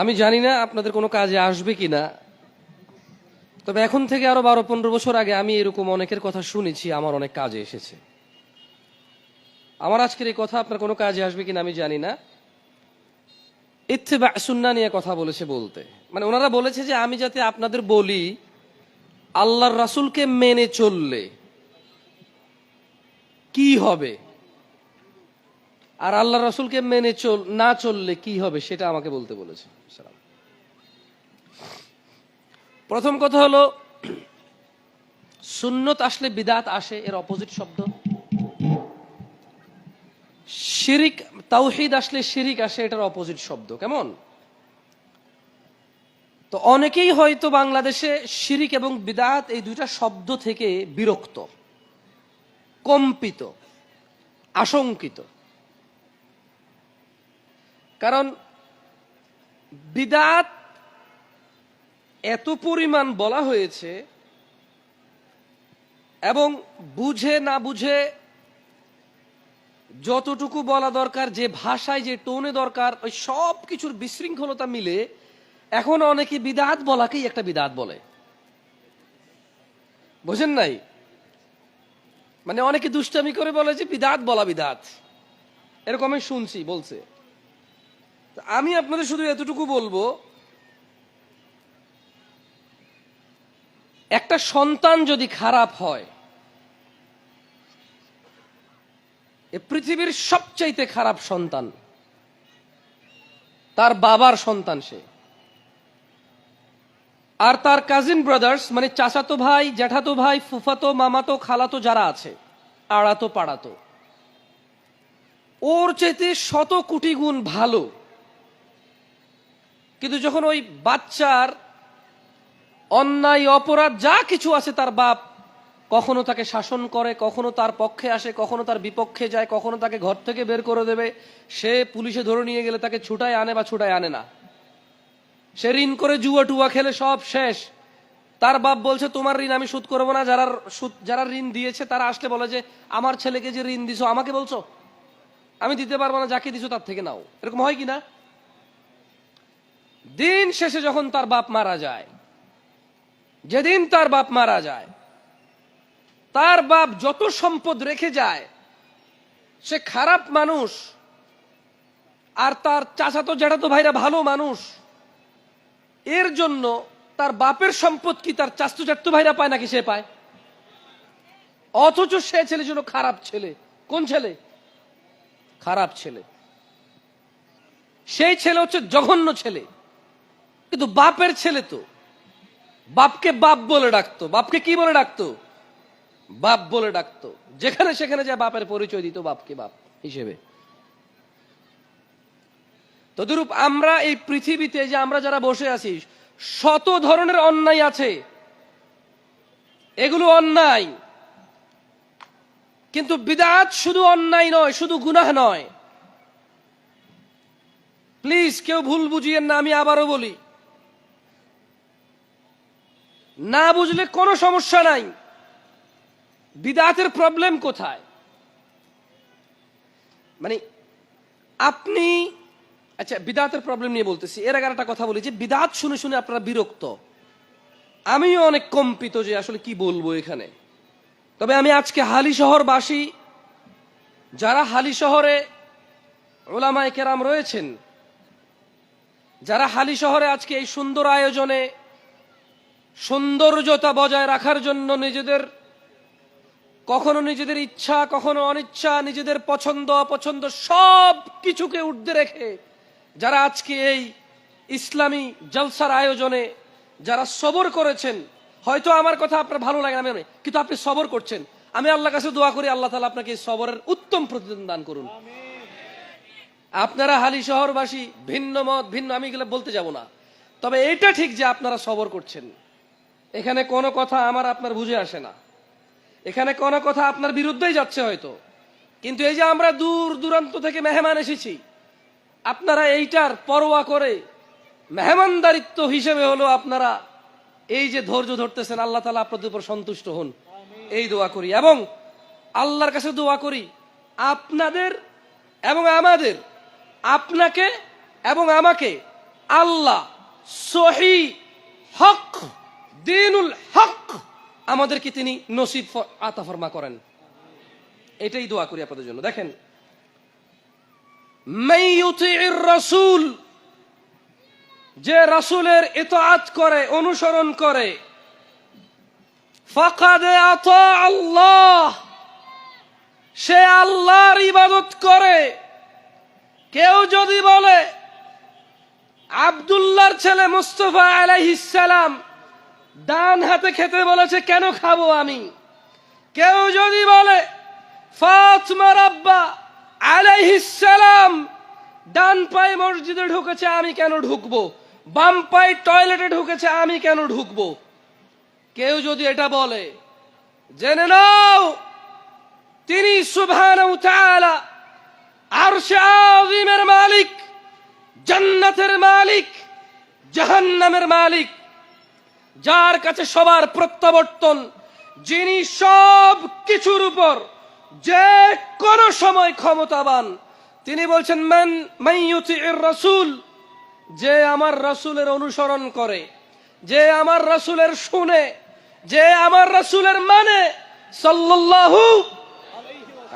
আমি জানি না আপনাদের কোনো কাজে আসবে কিনা তবে এখন থেকে আরও বারো, পনেরো বছর আগে আমি এরকম অনেকের কথা শুনেছি, আমার অনেক কাজে এসেছে। আমার আজকের এই কথা আপনার কোনো কাজে আসবে কিনা আমি জানি না। ইত্তেবা সুন্না নিয়ে কথা বলেছে বলতে। মানে ওনারা বলেছে যে আমি যাতে আপনাদের বলি, আল্লাহর রাসূলকে মেনে চললে কি হবে? আর আল্লাহ রসুলকে মেনে চল, না চললে কি হবে সেটা আমাকে বলতে বলেছে। প্রথম কথা হলো, সুন্নত আসলে বিদাত আসে, এর অপোজিট শব্দ। শিরিক, তাওহিদ আসলে শিরিক আসে, এটার অপোজিট শব্দ। কেমন? তো অনেকেই হয়তো বাংলাদেশে শিরিক এবং বিদাত এই দুইটা শব্দ থেকে বিরক্ত, কম্পিত, আশঙ্কিত। কারণ বিদাত এত পরিমাণ বলা হয়েছে এবং বুঝে না বুঝে যতটুকু বলা দরকার, যে ভাষায়, যে টোনে দরকার, ওই সব কিছুর বিশৃঙ্খলতা মিলে এখন অনেকে বিদাত বলাকেই একটা বিদাত বলে। বোঝেন নাই? মানে অনেকে দুষ্টামি করে বলে যে বিদাত বলা বিদাত। এরকম আমি শুনছি, বলছে। আমি আপনাদের শুধু এতটুকু বলব, একটা সন্তান যদি খারাপ হয়, এ পৃথিবীর সবচাইতে খারাপ সন্তান তার বাবার সন্তান সে। আর তার কাজিন ব্রাদার্স মানে চাচাতো ভাই, জ্যাঠাতো ভাই, ফুফাতো, মামাতো, খালাতো যারা আছে, আড়াতো, পাড়াতো, ওর চাইতে শত কোটি গুণ ভালো কিন্তু যখন ওই বাচ্চার অন্যায়, অপরাধ, যা কিছু আছে তার বাপ কখনো তাকে শাসন করে, কখনো তার পক্ষে আসে, কখনো তার বিপক্ষে যায়, কখনো তাকে ঘর থেকে বের করে দেবে, সে পুলিশে ধরে নিয়ে গেলে তাকে ছুটায় আনে বা ছুটায় আনে না। সে ঋণ করে জুয়া টুয়া খেলে সব শেষ। তার বাপ বলছে, তোমার ঋণ আমি সুদ করব না, যারা সুদ যারা ঋণ দিয়েছে তারা আসলে বলে যে, আমার ছেলেকে যে ঋণ দিছো, আমাকে বলছো? আমি দিতে পারব না, যাকে দিছো তার থেকে নাও। এরকম হয় কি না? দিন শেষে যখন তার বাপ মারা যায়, যেদিন তার বাপ মারা যায়, তার বাপ যত সম্পদ রেখে যায়, সে খারাপ মানুষ, আর তার চাচাতো জ্যাঠাতো ভাইরা ভালো মানুষ, এর জন্য তার বাপের সম্পদ কি তার চাস্তু চাট্টু ভাইরা পায় নাকি সে পায়? অথচ সে ছেলে ছিল খারাপ ছেলে। কোন ছেলে? খারাপ ছেলে। সেই ছেলে হচ্ছে জঘন্য ছেলে। কিন্তু বাপের ছেলে তো। বাপকে বাপ বলে ডাকতো। বাপকে কি বলে ডাকতো? বাপ বলে ডাকতো। যেখানে সেখানে যায় বাপের পরিচয় দিত, বাপকে বাপ হিসেবে। তদরূপ আমরা এই পৃথিবীতে যে আমরা যারা বসে আছি, শত ধরনের অন্যায় আছে। এগুলো অন্যায়। কিন্তু বিদাত শুধু অন্যায় নয়, শুধু গুনাহ নয়। প্লিজ কেউ ভুল বুঝিয়েন না, আমি আবারও বলি। না বুঝলে কোনো সমস্যা নাই। বিদাতের প্রবলেম কোথায়? মানে আপনি আচ্ছা বিদাতের প্রবলেম নিয়ে বলতেছি। এর আগে একটা কথা বলি যে, বিদাত শুনে শুনে আপনারা বিরক্ত। আমিও অনেক কম্পিত যে আসলে কি বলব এখানে। তবে আমি আজকে হালি শহরবাসী, যারা হালি শহরে ওলামায় কেরাম রয়েছেন, যারা হালি শহরে আজকে এই সুন্দর আয়োজনে সৌন্দর্যতা বজায় রাখার জন্য নিজেদের, কখনো নিজেদের ইচ্ছা, কখনো অনিচ্ছা, নিজেদের পছন্দ, অপছন্দ, সব কিছুকে ঊর্ধ্বে রেখে যারা আজকে এই ইসলামী জলসার আয়োজনে যারা সবর করেছেন, হয়তো আমার কথা আপনার ভালো লাগে না কিন্তু আপনি সবর করছেন। আমি আল্লাহ কাছে দোয়া করি, আল্লাহ তালা আপনাকে এই সবরের উত্তম প্রতিদান দান করুন। আপনারা হালি শহরবাসী, ভিন্ন মত, ভিন্ন, আমি এগুলো বলতে যাব না। তবে এটা ঠিক যে আপনারা সবর করছেন। এখানে কোনো কথা আমার আপনার বুঝে আসে না। এখানে কোনো কথা আপনার বিরুদ্ধেই যাচ্ছে হয়তো। কিন্তু এই যে আমরা দূর দূরান্ত থেকে মেহমান এসেছি, আপনারা এইটার পরোয়া করে মেহমানদারিত্ব হিসেবে হলো আপনারা এই যে ধৈর্য ধরতেছেন, আল্লাহ তালা আপনাদের উপর সন্তুষ্ট হন। এই দোয়া করি। এবং আল্লাহর কাছে দোয়া করি, আপনাদের এবং আমাদের, আপনাকে এবং আমাকে আল্লাহ সহি হক দিনুল হক। আমাদেরকে তিনি নসিব ফ- আতা ফরমা করেন। এটাই দোয়া করি আপনাদের জন্য। দেখেন রসুল যে রাসূলের ইতাআত করে, অনুসরণ করে, ফাকাদে আতা আল্লাহ সে আল্লাহর ইবাদত করে। কেউ যদি বলে, আব্দুল্লাহর ছেলে মুস্তফা আলাইহিসসালাম ডান হাতে খেতে বলেছে, কেন খাব আমি? কেউ যদি বলে ডান পায়ে মসজিদে ঢুকেছে, আমি কেন ঢুকবো? বাম পায়ে টয়লেটে ঢুকেছে, আমি কেন ঢুকবো? কেউ যদি এটা বলে, জেনে নাও, তিনি তাআলা মালিক, জান্নাতের মালিক, জাহান্নামের মালিক। যার কাছে সবার প্রত্যাবর্তন, যিনি সব কিছুর উপর যে কোন সময় ক্ষমতাবান, তিনি বলছেন, মান মাইয়ুতির রাসূল যে আমার রাসূলের অনুসরণ করে, যে আমার রাসূলের শুনে, যে আমার রাসূলের মানে সাল্লাল্লাহু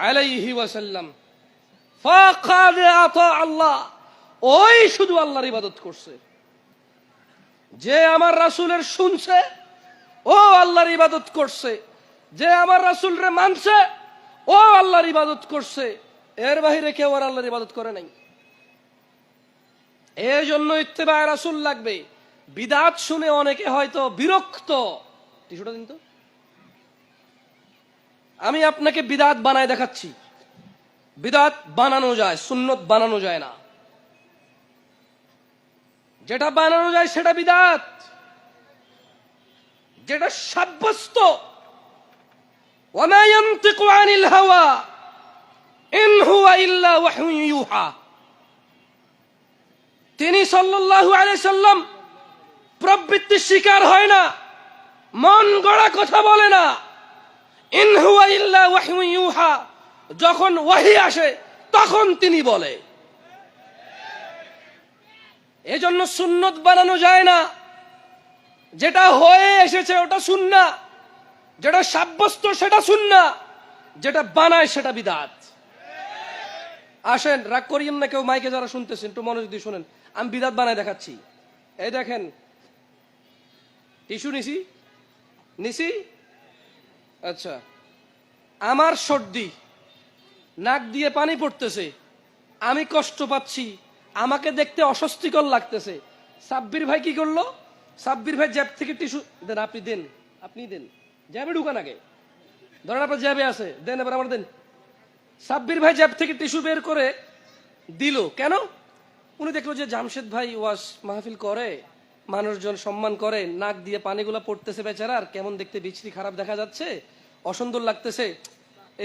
আলাইহি ওয়াসাল্লাম। ফাকাদ আতা আল্লাহ, ওই শুধু আল্লাহর ইবাদত করছে। যে আমার রাসূলের শুনছে, ও আল্লাহর ইবাদত করছে। যে আমার রাসূলরে মানছে, ও আল্লাহর ইবাদত করছে। এর বাহিরে কেউ আর আল্লাহর ইবাদত করে নাই। এই জন্য ইত্তেবায় রাসূল লাগবে। বিদাত শুনে অনেকে হয়তো বিরক্ত। টিস্যুটা দিন তো। আমি আপনাকে বিদাত বানায় দেখাচ্ছি। বিদাত বানানো যায়, সুন্নত বানানো যায় না। যেটা বানানো যায় সেটা বিদাত। যেটা সাব্যস্ত। তিনি সাল্লাম প্রবৃত্তির শিকার হয় না, মন গড়া কথা বলে না। ইনহুয়া ইল্লা যখন ওয়াহি আসে, তখন তিনি বলে। এজন্য সুন্নত বানানো যায় না। যেটা হয়ে এসেছে ওটা সুন্না। যেটা সাব্যস্ত সেটা সুন্না। যেটা বানায় সেটা বিদাত। আসেন, রাগ করিয়েন না কেউ, মাইকে যারা শুনতেছেন, একটু মনোযোগ দিয়ে শুনেন। আমি বিদাত বানায় দেখাচ্ছি। এই দেখেন, টিস্যু নিছি? নিছি? আচ্ছা। আমার সর্দি, নাক দিয়ে পানি পড়তেছে। আমি কষ্ট পাচ্ছি। আমাকে দেখতে অস্বস্তিকর লাগতেছে। সাব্বির ভাই কি করল? সাব্বির ভাই জ্যাব থেকে টিস্যু দেন, আপনি দেন আপনি দেন। জ্যাবে ঢুকান আগে। ধরেন আপনার জ্যাবে আছে, দেন, এবার আমার দেন। সাব্বির ভাই জ্যাব থেকে টিস্যু বের করে দিল। কেন? উনি দেখল যে জামশেদ ভাই ওয়াস মাহফিল করে, মানুষজন সম্মান করে, নাক দিয়ে পানিগুলো পড়তেছে বেচারার কেমন দেখতে বিচ্ছিরি খারাপ দেখা যাচ্ছে, অসুন্দর লাগতেছে,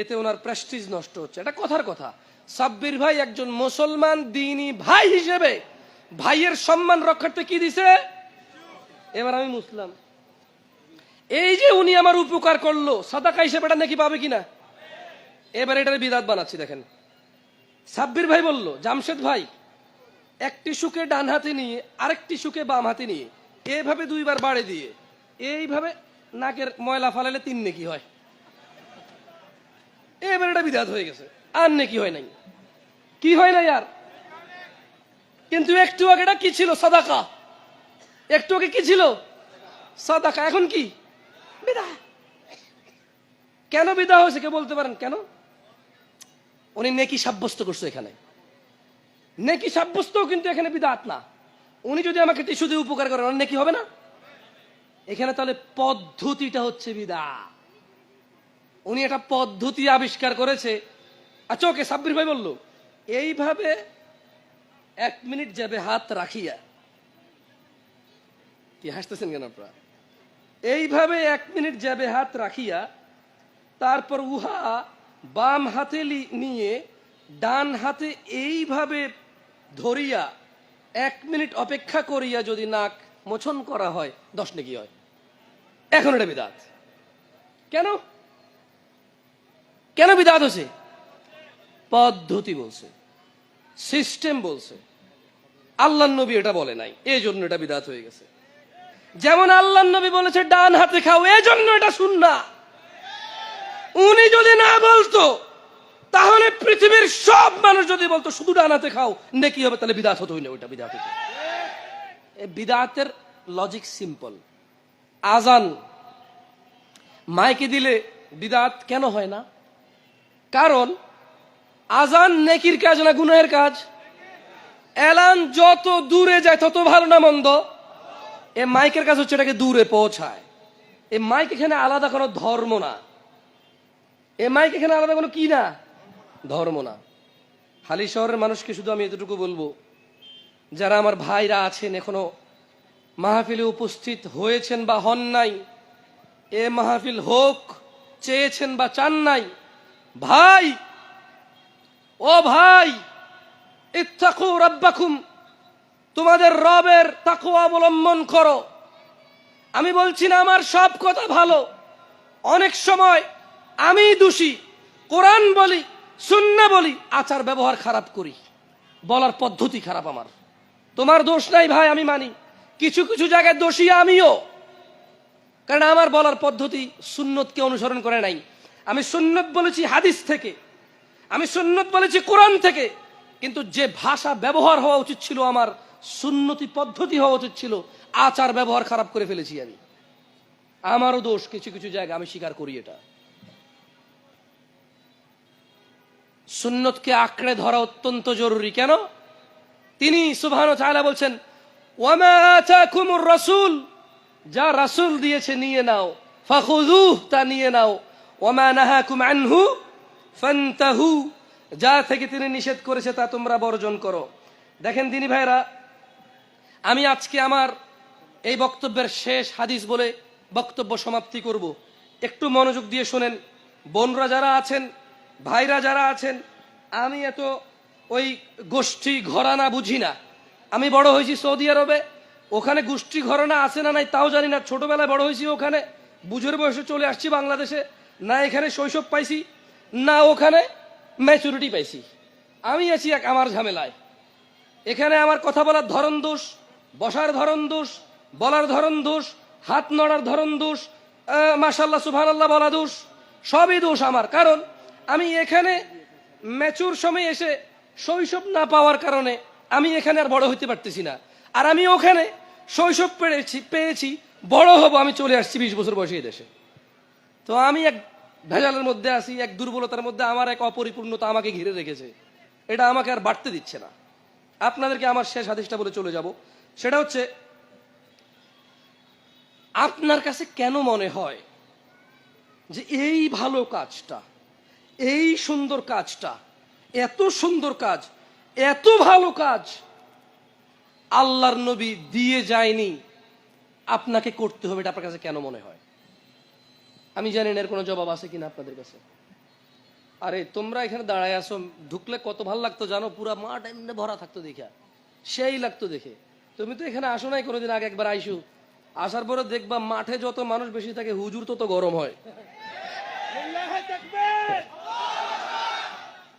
এতে ওনার প্রেস্টিজ নষ্ট হচ্ছে। এটা কথার কথা। সাব্বির ভাই একজন মুসলমান দিনী ভাই হিসেবে ভাইয়ের সম্মান রক্ষার্থে কি দিছে? এবার আমি মুসলাম। এই যে উনি আমার উপকার করল, সাদাকা হিসেবে এটা নাকি পাবে কিনা? এবার এটার বিদাত বানাচ্ছি, দেখেন। সাব্বির ভাই বলল, জামশেদ ভাই, একটি সুখে ডান হাতে নিয়ে, আরেকটি সুখে বাম হাতে নিয়ে, এভাবে দুইবার বাড়ে দিয়ে, এইভাবে নাকের ময়লা ফালালে তিন নেকি হয়। এবার এটা বিদাত হয়ে গেছে। আর নেকি হয় নাই। কি হয় নাই আর? কিন্তু একটু আগে এটা কি ছিল? সাদাকা। একটু আগে কি ছিল? সাদাকা। এখন কি? বিদা কেন বিদা হয়েছে? কে বলতে পারেন? কেন? উনি নেকি সাব্যস্ত করছে এখানে। নেকি সাব্যস্তও কিন্তু এখানে বিদাত না। উনি যদি আমাকে টিস্যু দিয়ে উপকার করেন নেকি হবে না? এখানে তাহলে পদ্ধতিটা হচ্ছে বিদা উনি একটা পদ্ধতি আবিষ্কার করেছে। আচ্ছা ওকে সাব্বির ভাই বলল, এইভাবে এক মিনিট যাবে হাত রাখিয়া কি হাসতেছেন কেন আপনারা? এইভাবে এক মিনিট যাবে হাত রাখিয়া, তারপর উহা বাম হাতে নিয়ে ডান হাতে এইভাবে ধরিয়া এক মিনিট অপেক্ষা করিয়া যদি নাক মোচন করা হয়, দশ নাকি হয়? এখন এটা বিদাত। কেন? কেন বিদাত হয়েছে? পদ্ধতি বলছে সিস্টেম বলছে। আল্লাহ নবী এটা বলে নাই এই জন্য এটা বিদাত হয়ে গেছে। যেমন আল্লাহ নবী বলেছে, ডান হাতে খাও এই জন্য এটা শুননা উনি যদি না বলতো, তাহলে পৃথিবীর সব মানুষ যদি বলতো, শুধু ডান হাতে খাও, নেকি হবে, তাহলে বিদাত হতো না, ওইটা বিদাত হতো। বিদাতের লজিক সিম্পল আজান, মাইকে দিলে বিদাত কেন হয় না? কারণ আজান নেকির কাজ না গুনাহের কাজ? এলান যত দূরে যায়, তত ভালো না মন্দ? এ মাইকের কাজ হচ্ছে এটাকে দূরে পৌঁছায়। এ মাইক এখানে আলাদা কোনো ধর্ম না। এ মাইক এখানে আলাদা কোনো কি না? ধর্ম না। হালি শহরের মানুষকে শুধু আমি এতটুকু বলব, যারা আমার ভাইরা আছেন, এখনও মাহফিলে উপস্থিত হয়েছেন বা হন নাই, এ মাহফিল হোক, চেয়েছেন বা চান নাই, ভাই ও ভাই, ইত্তাকু রাব্বাকুম, তোমাদের রবের তাকওয়া অবলম্বন করো। আমি বলছি না আমার সব কথা ভালো। অনেক সময় আমি দোষী, কোরআন বলি, সুন্না বলি, আচার ব্যবহার খারাপ করি। বলার পদ্ধতি খারাপ আমার। তোমার দোষ নাই ভাই, আমি মানি। কিছু কিছু জায়গায় দোষী আমিও। কারণ আমার বলার পদ্ধতি সুন্নতকে অনুসরণ করে নাই। আমি সুন্নত বলেছি হাদিস থেকে। আমি সুন্নত বলেছি কোরআন থেকে। কিন্তু যে ভাষা ব্যবহার হওয়া উচিত ছিল আমার, সুন্নতি পদ্ধতি হওয়া উচিত ছিল, আচার ব্যবহার খারাপ করে ফেলেছি আমি। আমারও দোষ, কিছু কিছু জায়গা আমি স্বীকার করি এটা। সুন্নতকে আঁকড়ে ধরা অত্যন্ত জরুরি। কেন? তিনি সুবহান চায়লা বলছেন রাসূল যা রাসূল দিয়েছে নিয়ে নাও। ফাখুযুহ তা নিয়ে নাও। ওয়ামা নাহাকুম আনহু ফান্তাহু, যা থেকে তিনি নিষেধ করেছে তা তোমরা বর্জন করো। দেখেন দিনী ভাইরা আমি আজকে আমার এই বক্তব্যের শেষ হাদিস বলে বক্তব্য সমাপ্তি করব। একটু মনোযোগ দিয়ে শোনেন, বোনরা যারা আছেন, ভাইরা যারা আছেন, আমি এত ওই গোষ্ঠী ঘরানা বুঝি না। আমি বড় হয়েছি সৌদি আরবে, ওখানে গোষ্ঠী ঘরানা আছে না নাই তাও জানি না। ছোটবেলায় বড় হয়েছি ওখানে, বুঝের বয়সে চলে আসছি বাংলাদেশে, না এখানে শৈশব পাইছি না, ওখানে ম্যাচুরিটি পাইছি। আমি আছি এক আমার ঝামেলায়। এখানে আমার কথা বলার ধরন দোষ, বসার ধরন দোষ, বলার ধরন দোষ, হাত নড়ার ধরন দোষ মাসাল্লাহ সুবহানাল্লাহ বলা দোষ, সবই দোষ আমার। কারণ আমি এখানে ম্যাচুর সময় এসে শৈশব না পাওয়ার কারণে আমি এখানে আর বড় হইতে পারতেছি না। আর আমি ওখানে শৈশব পেয়েছি পেয়েছি, বড় হব, আমি চলে আসছি বিশ বছর বয়সে দেশে। তো আমি এক ভেজালের মধ্যে আছি, এক দুর্বলতার মধ্যে আমার এক অপরিপূর্ণতা আমাকে ঘিরে রেখেছে। এটা আমাকে আর বাড়তে দিচ্ছে না। আপনাদেরকে আমার শেষ আদেশটা বলে চলে যাব। সেটা হচ্ছে, আপনার কাছে কেন মনে হয় যে এই ভালো কাজটা, এই সুন্দর কাজটা, এত সুন্দর কাজ, এত ভালো কাজ আল্লাহর নবী দিয়ে যায়নি, আপনাকে করতে হবে, এটা আপনার কাছে কেন মনে হয়? আমি জানি না এর কোনো জবাব আছে কিনা আপনাদের কাছে। আরে, তোমরা এখানে দাঁড়ায় আসো ঢুকলে কত ভালো লাগতো জানো? পুরা মাঠ এমনি ভরা থাকতো দেখা। সেই লাগতো দেখে। তুমি তো এখানে আসো নাই কোনোদিন আগে একবার আইসু। আসার পরে দেখবা মাঠে যত মানুষ বেশি থাকে, হুজুর তত গরম হয়।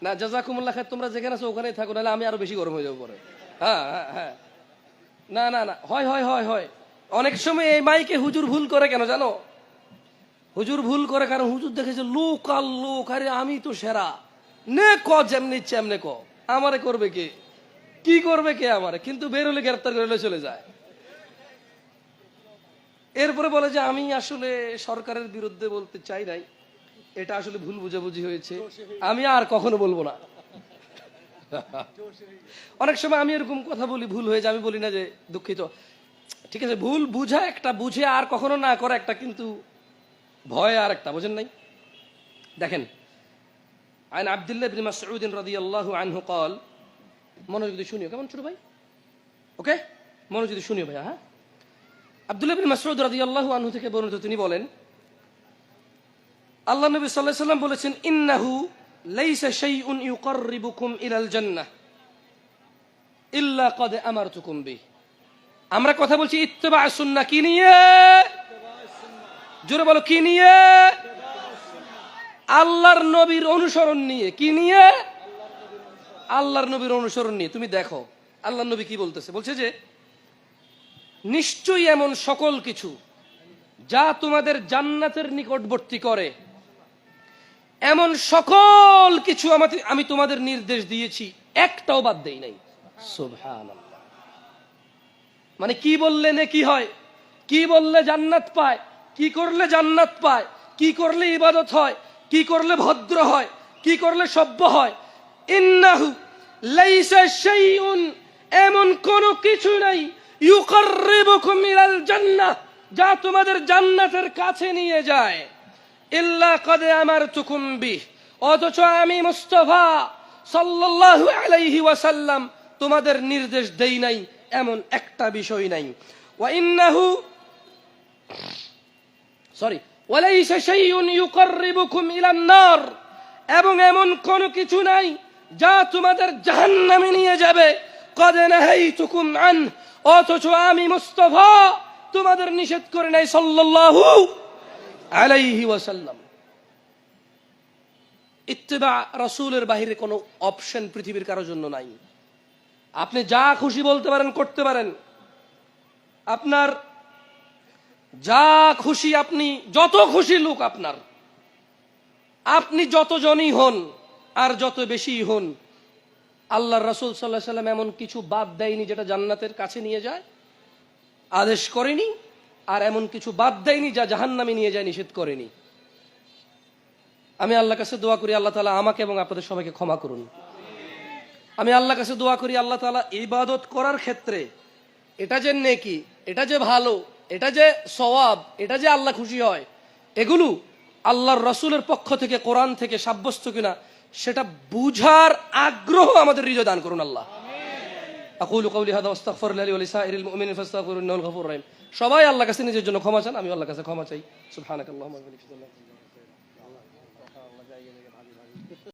না, জাজাকুমুল্লাহ খায়, তোমরা যেখানে আছো ওখানেই থাকো, নাহলে আমি আরও বেশি গরম হয়ে যাব পরে। হ্যাঁ হ্যাঁ হ্যাঁ। না না না, হয় হয় হয় হয়। অনেক সময় এই মাইকে হুজুর ভুল করে কেন জানো? হুজুর ভুল করে কারণ হুজুর দেখেছে, লোক আর লোক, আরে আমি তো সেরা। নে ক, যেমনি ইচ্ছে এমনি ক। আমারে করবে কে? কি করবে কে আমারে? কিন্তু বেরোলে গ্রেপ্তার করে চলে যায়। এরপরে বলে যে, আমি আসলে সরকারের বিরুদ্ধে বলতে চাই নাই। এটা আসলে ভুল বুঝাবুঝি হয়েছে। আমি আর কখনো বলব না। অনেক সময় আমি এরকম কথা বলি, ভুল হয়ে যায়। আমি বলি না যে, দুঃখিত। ঠিক আছে, ভুল বুঝা একটা বুঝে আর কখনো না করা একটা কিন্তু ভয় আর একটা বোঝেন নাই দেখেন আইন আবদুল্লাহ বিন মাসউদ রাদিয়াল্লাহু আনহু قال মনোযোগ দিয়ে শুনিও কেমন ছোট ভাই ওকে মনোযোগ দিয়ে শুনিও ভাই হ্যাঁ আব্দুল্লাহ বিন মাসউদ রাদিয়াল্লাহু আনহু থেকে বর্ণিত তিনি বলেন আল্লাহ নবী সাল্লাল্লাহু আলাইহি সাল্লাম বলেছেন ইন্নাহু লাইসা শাইউন ইউকাররিবুকুম ইলাল জান্নাহ ইল্লা কদ আমারতুকুম বিহি আমরা কথা বলছি ইত্তেবা সুন্নাহ কি নিয়ে জোরে বলো, কি নিয়ে? আল্লাহর নবীর অনুসরণ নিয়ে। কি নিয়ে? আল্লাহর নবীর অনুসরণ নিয়ে। তুমি দেখো আল্লাহ নবী কি বলতেছে? বলছে যে, নিশ্চয়ই এমন সকল কিছু যা তোমাদের জান্নাতের নিকটবর্তী করে। এমন সকল কিছু আমাকে আমি তোমাদের নির্দেশ দিয়েছি। একটাও বাদ দেই নাই। মানে কি বললে নে কি হয়? কি বললে জান্নাত পায়? কি করলে জান্নাত পায়? কি করলে ইবাদত হয়? কি করলে ভদ্র হয়? কি করলে সভ্য হয়? ইন্নাহু লাইসা শাইউন, এমন কোন কিছু নাই। ইউকাররিবুকুম ইলাল জান্নাহ, যা তোমাদের জান্নাতের কাছে নিয়ে যায়। ইল্লা কদে আমার তুকুম বিহ, অথচ আমি মুস্তফা সাল্লাল্লাহু আলাইহি ওয়াসাল্লাম, তোমাদের নির্দেশ দেই নাই, এমন একটা বিষয় নাই। ওয়া ইন্নাহু সরি এবং এমন কোন কিছু নাই যা তোমাদের জাহান্নামে নিয়ে যাবে। কদে আন। অথচ আমি মুস্তফা, তোমাদের নিষেধ করে নাই সাল্লাল্লাহু আলাইহি ওয়াসাল্লাম। ইত্তেবা রসুলের বাহিরে কোনো অপশন পৃথিবীর কারোর জন্য নাই। আপনি যা খুশি বলতে পারেন, করতে পারেন। আপনার যা খুশি আপনি, যত খুশি লোক আপনার। আপনি যতজনই হন, আর যত বেশি হন আল্লাহ রসুল সাল্লাহ সাল্লাম এমন কিছু বাদ দেয়নি যেটা জান্নাতের কাছে নিয়ে যায়, আদেশ করেনি, আর এমন কিছু বাদ দেয়নি যা জাহান্নামে নিয়ে যায়, নিষেধ করেনি। আমি আল্লাহ কাছে দোয়া করি, আল্লাহ তালা আমাকে এবং আপনাদের সবাইকে ক্ষমা করুন। আমি আল্লাহ কাছে দোয়া করি, আল্লাহ তালা ইবাদত করার ক্ষেত্রে, এটা যে নেকি, এটা যে ভালো এটা যে সওয়াব, এটা যে আল্লাহ খুশি হয়, এগুলো আল্লাহর রসুলের পক্ষ থেকে, কোরআন থেকে সাব্যস্ত কিনা, সেটা বুঝার আগ্রহ আমাদের হৃদয় দান করুন আল্লাহ। আকুল কৌলি হাদা ওয়াস্তাগফির লালি ওয়া লিসাইরিল মুমিনিন ফাস্তাগফিরুহু রহিম। সবাই আল্লাহর কাছে নিজের জন্য ক্ষমা চান আমি আল্লাহর কাছে ক্ষমা চাই। সুবহানাকাল্লাহুম্মা ওয়া